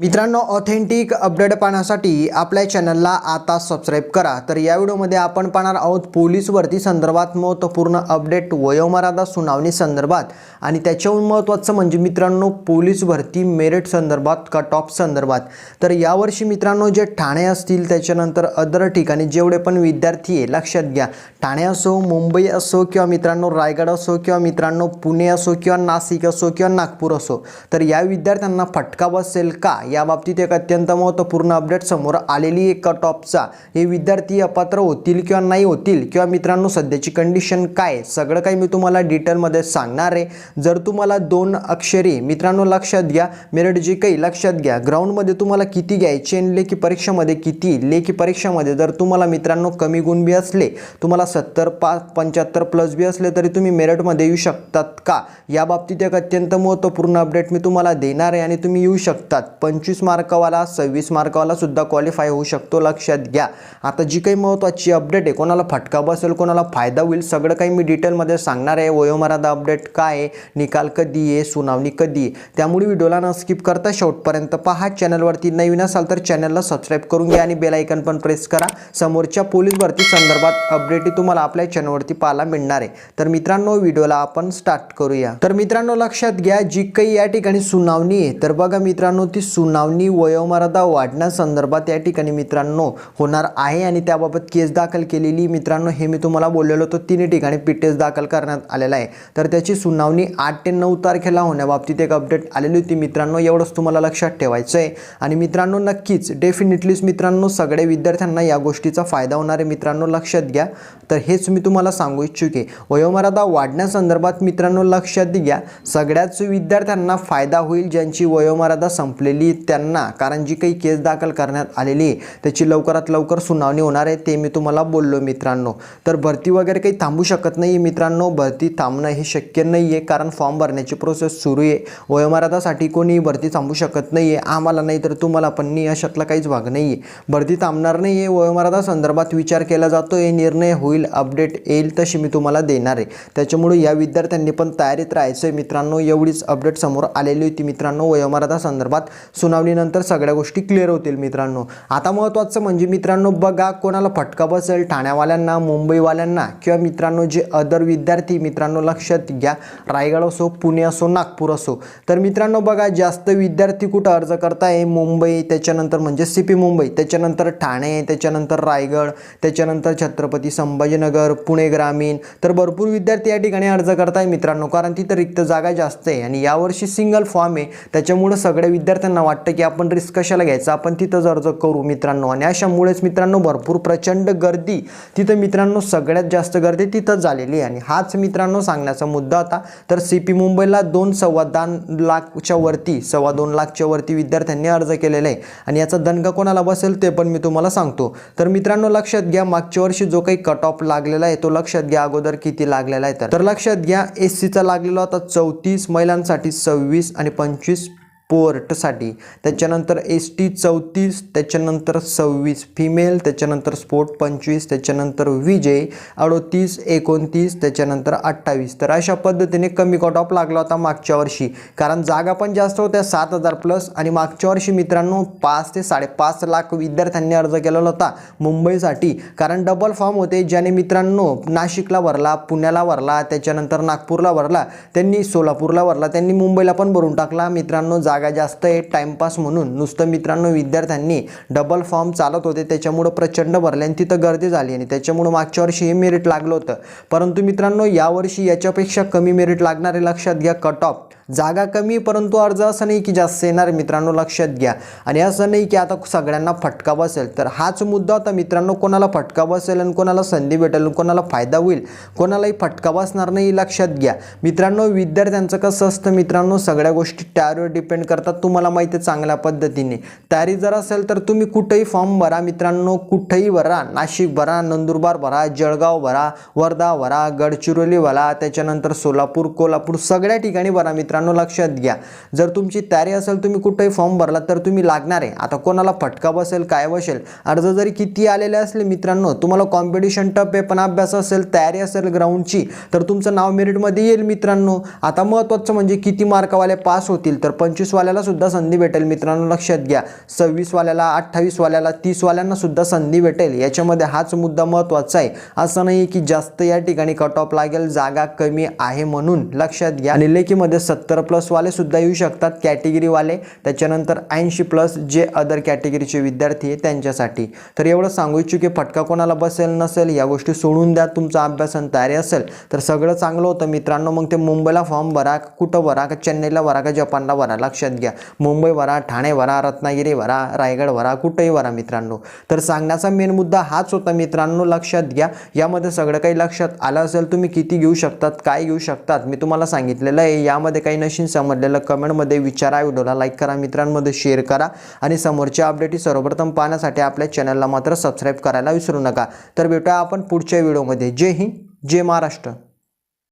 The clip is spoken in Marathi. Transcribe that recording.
मित्रांनो ऑथेंटिक अपडेट पाहण्यासाठी आपल्या चॅनलला आता सबस्क्राईब करा. तर या व्हिडिओमध्ये आपण पाहणार आहोत पोलीस भरती संदर्भात महत्त्वपूर्ण अपडेट वयोमर्यादा सुनावणी संदर्भात. आणि त्याच्याहून महत्त्वाचं म्हणजे मित्रांनो पोलीस भरती मेरिट संदर्भात कट ऑफ संदर्भात. तर यावर्षी मित्रांनो जे ठाणे असतील त्याच्यानंतर अदर ठिकाणी जेवढे पण विद्यार्थी आहे लक्षात घ्या. ठाणे असो मुंबई असो किंवा मित्रांनो रायगड असो किंवा मित्रांनो पुणे असो किंवा नाशिक असो किंवा नागपूर असो. तर या विद्यार्थ्यांना फटका बसेल का? या बाबतीत एक अत्यंत महत्त्वपूर्ण अपडेट समोर आलेली एका कट ऑफचा हे विद्यार्थी अपात्र होतील किंवा नाही होतील किंवा मित्रांनो सध्याची कंडिशन काय? सगळं काही मी तुम्हाला डिटेलमध्ये सांगणार आहे. जर तुम्हाला दोन अक्षरी मित्रांनो लक्षात घ्या. मेरिट जे काही लक्षात घ्या. ग्राउंडमध्ये तुम्हाला किती घ्यायचे आणि लेखी परीक्षेमध्ये किती? लेखी परीक्षेमध्ये जर तुम्हाला मित्रांनो कमी गुण बी असले तुम्हाला सत्तर पाच पंच्याहत्तर प्लस बी असले तरी तुम्ही मेरिटमध्ये येऊ शकतात का? या बाबतीत एक अत्यंत महत्त्वपूर्ण अपडेट मी तुम्हाला देणार आहे आणि तुम्ही येऊ शकतात. पण पंचवीस मार्कावाला सव्वीस मार्कावाला सुद्धा क्वालिफाय होऊ शकतो. लक्षात घ्या. आता जी काही महत्त्वाची अपडेट आहे कोणाला फटका बसेल कोणाला फायदा होईल सगळं काही मी डिटेलमध्ये सांगणार आहे. वयोमर्यादा अपडेट काय आहे निकाल कधी आहे सुनावणी कधी आहे. त्यामुळे व्हिडिओला न स्किप करता शेवटपर्यंत पहा. चॅनलवरती नवीन असाल तर चॅनलला सबस्क्राईब करून घ्या आणि बेलायकन पण प्रेस करा. समोरच्या पोलीस भरती संदर्भात अपडेट तुम्हाला आपल्या चॅनलवरती पाहायला मिळणार आहे. तर मित्रांनो व्हिडिओला आपण स्टार्ट करूया. तर मित्रांनो लक्षात घ्या जी काही या ठिकाणी सुनावणी आहे तर बघा मित्रांनो ती सु सुनावणी वयोमर्यादा वाढण्यासंदर्भात या ठिकाणी मित्रांनो होणार आहे आणि त्याबाबत केस दाखल केलेली मित्रांनो हे मी तुम्हाला बोललेलो होतो. तिन्ही ठिकाणी पिटेस दाखल करण्यात आलेला आहे. तर त्याची सुनावणी आठ ते नऊ तारखेला होण्याबाबतीत एक अपडेट आलेली होती. मित्रांनो एवढंच तुम्हाला लक्षात ठेवायचं आहे आणि मित्रांनो नक्कीच डेफिनेटलीच मित्रांनो सगळ्या विद्यार्थ्यांना या गोष्टीचा फायदा होणार आहे. मित्रांनो लक्षात घ्या. तर हेच मी तुम्हाला सांगू इच्छुक आहे वयोमर्यादा वाढण्यासंदर्भात मित्रांनो लक्षात घ्या. सगळ्याच विद्यार्थ्यांना फायदा होईल ज्यांची वयोमर्यादा संपलेली त्यांना कारण जी काही केस दाखल करण्यात आलेली आहे त्याची लवकरात लवकर सुनावणी होणार आहे ते मी तुम्हाला बोललो मित्रांनो. तर भरती वगैरे काही थांबू शकत नाही मित्रांनो. भरती थांबणं हे शक्य नाही आहे कारण फॉर्म भरण्याची प्रोसेस सुरू आहे. वयोमर्यादासाठी कोणी भरती थांबू शकत नाही आहे आम्हाला नाही तर तुम्हाला पण नाही अशातला काहीच भाग नाही आहे भरती थांबणार नाही आहे वयोमर्यादा संदर्भात विचार केला जातो हे निर्णय होईल अपडेट येईल तशी मी तुम्हाला देणार आहे. त्याच्यामुळे या विद्यार्थ्यांनी पण तयारीत राहायचं आहे मित्रांनो. एवढीच अपडेट समोर आलेली होती मित्रांनो वयोमर्यादा संदर्भात. सुनावणीनंतर सगळ्या गोष्टी क्लिअर होतील मित्रांनो. आता महत्त्वाचं म्हणजे मित्रांनो बघा कोणाला फटका बसेल ठाण्यावाल्यांना मुंबईवाल्यांना किंवा मित्रांनो जे अदर विद्यार्थी मित्रांनो लक्षात घ्या रायगड असो पुणे असो नागपूर असो. तर मित्रांनो बघा जास्त विद्यार्थी कुठं अर्ज करताय? मुंबई त्याच्यानंतर म्हणजे सी पी मुंबई त्याच्यानंतर ठाणे त्याच्यानंतर रायगड त्याच्यानंतर छत्रपती संभाजीनगर पुणे ग्रामीण. तर भरपूर विद्यार्थी या ठिकाणी अर्ज करताय मित्रांनो कारण तिथं रिक्त जागा जास्त आहे आणि यावर्षी सिंगल फॉर्म आहे. त्याच्यामुळं सगळ्या विद्यार्थ्यांना वाटतं की आपण रिस्क कशाला घ्यायचं? आपण तिथंच अर्ज करू मित्रांनो. आणि अशामुळेच मित्रांनो भरपूर प्रचंड गर्दी तिथं मित्रांनो सगळ्यात जास्त गर्दी तिथंच झालेली आहे. आणि हाच मित्रांनो सांगण्याचा मुद्दा होता. तर सी पी मुंबईला दोन सव्वा दोन लाखच्या वरती सव्वा दोन लाखच्या वरती विद्यार्थ्यांनी अर्ज केलेला आहे. आणि याचा दणका कोणाला बसेल ते पण मी तुम्हाला सांगतो. तर मित्रांनो लक्षात घ्या मागच्या वर्षी जो काही कट ऑफ लागलेला आहे तो लक्षात घ्या अगोदर किती लागलेला आहे तर. तर लक्षात घ्या एस सीचा लागलेला होता चौतीस महिलांसाठी सव्वीस आणि पंचवीस स्पोर्टसाठी त्याच्यानंतर एस टी चौतीस त्याच्यानंतर सव्वीस फिमेल त्याच्यानंतर स्पोर्ट पंचवीस त्याच्यानंतर विजय अडोतीस एकोणतीस त्याच्यानंतर अठ्ठावीस. तर अशा पद्धतीने कमी कट ऑफ लागला होता मागच्या वर्षी. कारण जागा पण जास्त होत्या सात हजार प्लस आणि मागच्या वर्षी मित्रांनो पाच ते साडेपाच लाख विद्यार्थ्यांनी अर्ज केलेला होता मुंबईसाठी. कारण डबल फॉर्म होते ज्याने मित्रांनो नाशिकला भरला पुण्याला भरला त्याच्यानंतर नागपूरला भरला त्यांनी सोलापूरला भरला त्यांनी मुंबईला पण भरून टाकला. मित्रांनो जागा जास्त आहे टाइमपास म्हणून. नुसतं मित्रांनो विद्यार्थ्यांनी डबल फॉर्म चालत होते. त्याच्यामुळं प्रचंड भरले आणि तिथं गर्दी झाली आणि त्याच्यामुळं मागच्या वर्षी हे मेरिट लागलं होतं. परंतु मित्रांनो यावर्षी याच्यापेक्षा कमी मेरिट लागणारे लक्षात घ्या कट ऑफ जागा कमी परंतु अर्ज असं नाही की जास्त येणार. मित्रांनो लक्षात घ्या. आणि असं नाही की आता सगळ्यांना फटका बसेल. तर हाच मुद्दा होता. मित्रांनो कोणाला फटका बसेल आणि कोणाला संधी भेटेल कोणाला फायदा होईल कोणालाही फटका बसणार नाही लक्षात घ्या. मित्रांनो विद्यार्थ्यांचं कसं असतं मित्रांनो सगळ्या गोष्टी तयारीवर डिपेंड करतात. तुम्हाला माहिती आहे चांगल्या पद्धतीने. तयारी जर असेल तर तुम्ही कुठेही फॉर्म भरा. मित्रांनो कुठेही भरा. नाशिक भरा नंदुरबार भरा जळगाव भरा वर्धा भरा गडचिरोली भरा. त्याच्यानंतर सोलापूर कोल्हापूर सगळ्या ठिकाणी भरा मित्रांनो. मित्रांनो लक्षात घ्या. जर तुमची तयारी असेल तुम्ही कुठेही फॉर्म भरला तर तुम्ही लागणार आहे. आता कोणाला फटका बसेल काय बसेल अर्ज जरी किती आलेले असले मित्रांनो तुम्हाला कॉम्पिटिशन टप आहे पण अभ्यास असेल तयारी असेल ग्राउंडची तर तुमचं नाव मेरिटमध्ये येईल मित्रांनो. आता महत्त्वाचं म्हणजे किती मार्कवाले पास होतील तर पंचवीसवाल्याला सुद्धा संधी भेटेल मित्रांनो लक्षात घ्या. सव्वीसवाल्याला अठ्ठावीसवाल्याला तीसवाल्यांना सुद्धा संधी भेटेल. याच्यामध्ये हाच मुद्दा महत्त्वाचा आहे. असं नाही की जास्त या ठिकाणी कट ऑफ लागेल जागा कमी आहे म्हणून लक्षात घ्या. आणि लेखीमध्ये सत्तर प्लसवाले सुद्धा येऊ शकतात कॅटेगरीवाले त्याच्यानंतर ऐंशी प्लस जे अदर कॅटेगरीचे विद्यार्थी आहे त्यांच्यासाठी. तर एवढं सांगू इच्छुके फटका कोणाला बसेल नसेल या गोष्टी सोडून द्या तुमचा अभ्यास आणि तयारी असेल तर सगळं चांगलं होतं. मित्रांनो मग ते मुंबईला फॉर्म भरा कुठं भरा का चेन्नईला भरा का जपानला भरा लक्षात घ्या. मुंबई भरा ठाणे भरा रत्नागिरी भरा रायगड भरा कुठंही भरा मित्रांनो. तर सांगण्याचा मेन मुद्दा हाच होता मित्रांनो लक्षात घ्या. यामध्ये सगळं काही लक्षात आलं असेल तुम्ही किती घेऊ शकतात काय घेऊ शकतात मी तुम्हाला सांगितलेलं आहे. यामध्ये काही काही नशीन समजलेलं कमेंटमध्ये विचारा व्हिडिओला लाईक करा मित्रांमध्ये शेअर करा आणि समोरच्या अपडेटी सर्वप्रथम पाहण्यासाठी आपल्या चॅनलला मात्र सबस्क्राईब करायला विसरू नका. तर भेटूया आपण पुढच्या व्हिडिओमध्ये जय हिंद जय महाराष्ट्र.